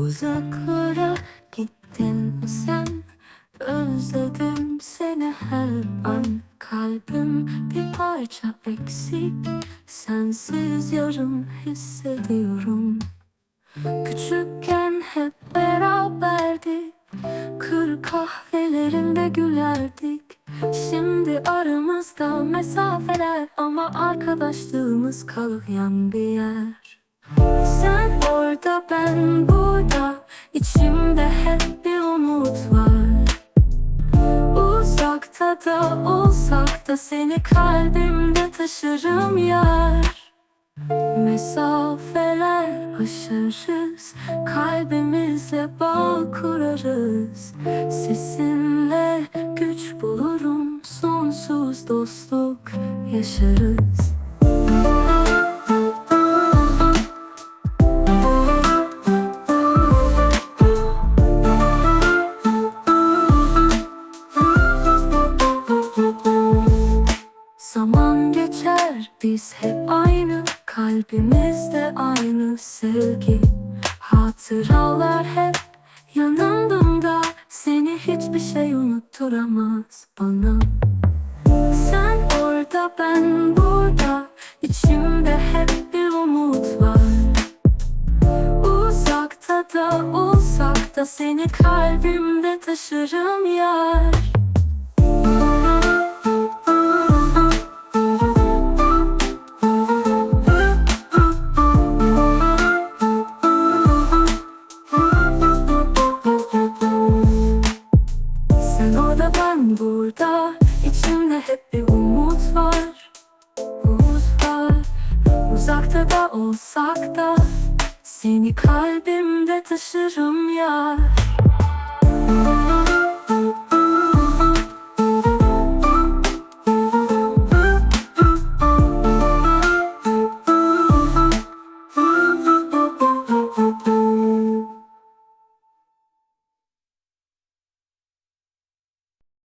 Uzaklara gittin sen? Özledim seni her an. Kalbim bir parça eksik. Sensiz yarım hissediyorum. Küçükken hep beraberdik Kır kahvelerinde gülerdik. Şimdi aramızda mesafeler Ama arkadaşlığımız kalıyor bir yer Sen orada ben burada. İçimde hep bir umut var. Uzakta da olsak da Seni kalbimde taşırım yar. Mesafeler aşarız Kalbimizle bağ kurarız. Sesinle güç bulurum Sonsuz dostluk yaşarız biz hep aynı Kalbimizde aynı. Sevgi Hatıralar hep yanımda. Seni hiçbir şey unutturamaz bana. Sen orada ben burada. İçimde hep bir umut var. Uzakta da olsak da Seni kalbimde taşırım yar Ben burada. İçimde hep bir umut var Umut var. Uzakta da olsak da Seni kalbimde taşırım ya